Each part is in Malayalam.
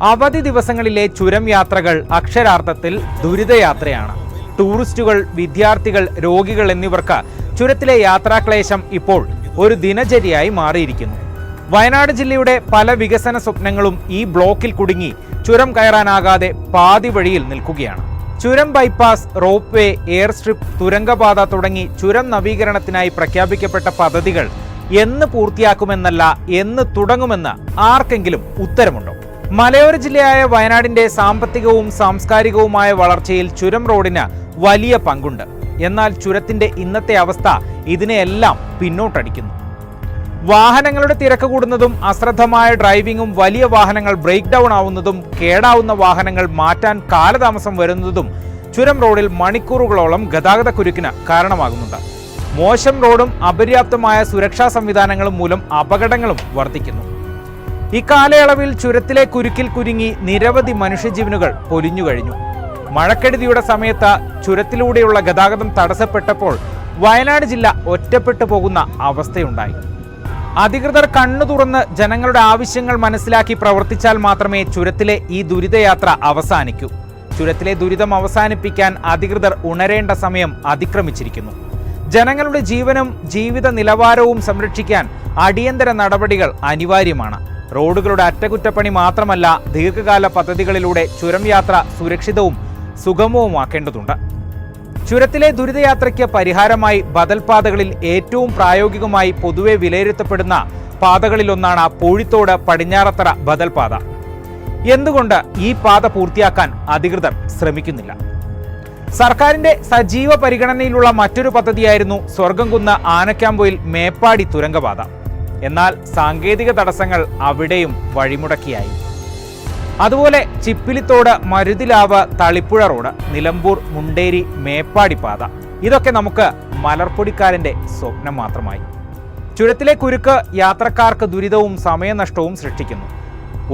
അവധി ദിവസങ്ങളിലെ ചുരം യാത്രകൾ അക്ഷരാർത്ഥത്തിൽ ദുരിതയാത്രയാണ്. ടൂറിസ്റ്റുകൾ വിദ്യാർത്ഥികൾ രോഗികൾ എന്നിവർക്ക് ചുരത്തിലെ യാത്രാക്ലേശം ഇപ്പോൾ ഒരു ദിനചര്യയായി മാറിയിരിക്കുന്നു. വയനാട് ജില്ലയുടെ പല വികസന സ്വപ്നങ്ങളും ഈ ബ്ലോക്കിൽ കുടുങ്ങി ചുരം കയറാനാകാതെ പാതി വഴിയിൽ നിൽക്കുകയാണ്. ചുരം bypass rope way air strip തുരങ്കപാത തുടങ്ങി ചുരം നവീകരണത്തിനായി പ്രഖ്യാപിക്കപ്പെട്ട പദ്ധതികൾ എന്ന് പൂർത്തിയാക്കുമെന്നല്ല എന്ന് തുടങ്ങുമെന്ന് ആർക്കെങ്കിലും ഉത്തരമുണ്ടോ? മലയോര ജില്ലയായ വയനാടിന്റെ സാമ്പത്തികവും സാംസ്കാരികവുമായ വളർച്ചയിൽ ചുരം റോഡിന് വലിയ പങ്കുണ്ട്. എന്നാൽ ചുരത്തിന്റെ ഇന്നത്തെ അവസ്ഥ ഇതിനെയെല്ലാം പിന്നോട്ടടിക്കുന്നു. വാഹനങ്ങളുടെ തിരക്ക് കൂടുന്നതും അശ്രദ്ധമായ ഡ്രൈവിംഗും വലിയ വാഹനങ്ങൾ ബ്രേക്ക് ഡൗൺ ആവുന്നതും കേടാവുന്ന വാഹനങ്ങൾ മാറ്റാൻ കാലതാമസം വരുന്നതും ചുരം റോഡിൽ മണിക്കൂറുകളോളം ഗതാഗത കുരുക്കിന് കാരണമാകുന്നുണ്ട്. മോശം റോഡും അപര്യാപ്തമായ സുരക്ഷാ സംവിധാനങ്ങളും മൂലം അപകടങ്ങളും വർദ്ധിക്കുന്നു. ഇക്കാലയളവിൽ ചുരത്തിലെ കുരുക്കിൽ കുരുങ്ങി നിരവധി മനുഷ്യജീവനുകൾ പൊലിഞ്ഞു കഴിഞ്ഞു. മഴക്കെടുതിയുടെ സമയത്ത് ചുരത്തിലൂടെയുള്ള ഗതാഗതം തടസ്സപ്പെട്ടപ്പോൾ വയനാട് ജില്ല ഒറ്റപ്പെട്ടു പോകുന്ന അവസ്ഥയുണ്ടായി. അധികൃതർ കണ്ണു തുറന്ന് ജനങ്ങളുടെ ആവശ്യങ്ങൾ മനസ്സിലാക്കി പ്രവർത്തിച്ചാൽ മാത്രമേ ചുരത്തിലെ ഈ ദുരിതയാത്ര അവസാനിക്കൂ. ചുരത്തിലെ ദുരിതം അവസാനിപ്പിക്കാൻ അധികൃതർ ഉണരേണ്ട സമയം അതിക്രമിച്ചിരിക്കുന്നു. ജനങ്ങളുടെ ജീവനും ജീവിത നിലവാരവും സംരക്ഷിക്കാൻ അടിയന്തര നടപടികൾ അനിവാര്യമാണ്. റോഡുകളുടെ അറ്റകുറ്റപ്പണി മാത്രമല്ല ദീർഘകാല പദ്ധതികളിലൂടെ ചുരം യാത്ര സുരക്ഷിതവും സുഗമവുമാക്കേണ്ടതുണ്ട്. ചുരത്തിലെ ദുരിതയാത്രയ്ക്ക് പരിഹാരമായി ബദൽപാതകളിൽ ഏറ്റവും പ്രായോഗികമായി പൊതുവെ വിലയിരുത്തപ്പെടുന്ന പാതകളിലൊന്നാണ് പൂഴിത്തോട് പടിഞ്ഞാറത്തറ ബദൽപാത. എന്തുകൊണ്ട് ഈ പാത പൂർത്തിയാക്കാൻ അധികൃതർ ശ്രമിക്കുന്നില്ല? സർക്കാരിന്റെ സജീവ പരിഗണനയിലുള്ള മറ്റൊരു പദ്ധതിയായിരുന്നു സ്വർഗംകുന്ന് ആനക്കാമ്പോയിൽ മേപ്പാടി തുരങ്കപാത. എന്നാൽ സാങ്കേതിക തടസ്സങ്ങൾ അവിടെയും വഴിമുടക്കിയായി. അതുപോലെ ചിപ്പിലിത്തോട് മരുതിലാവ് തളിപ്പുഴ റോഡ് നിലമ്പൂർ മുണ്ടേരി മേപ്പാടി പാത ഇതൊക്കെ നമുക്ക് മലർപ്പൊടിക്കാരന്റെ സ്വപ്നം മാത്രമായി. ചുരത്തിലെ കുരുക്ക് യാത്രക്കാർക്ക് ദുരിതവും സമയനഷ്ടവും സൃഷ്ടിക്കുന്നു.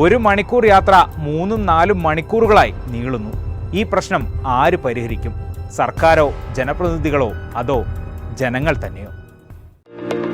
ഒരു മണിക്കൂർ യാത്ര മൂന്നും നാലും മണിക്കൂറുകളായി നീളുന്നു. ഈ പ്രശ്നം ആര് പരിഹരിക്കും? സർക്കാരോ ജനപ്രതിനിധികളോ അതോ ജനങ്ങൾ തന്നെയോ?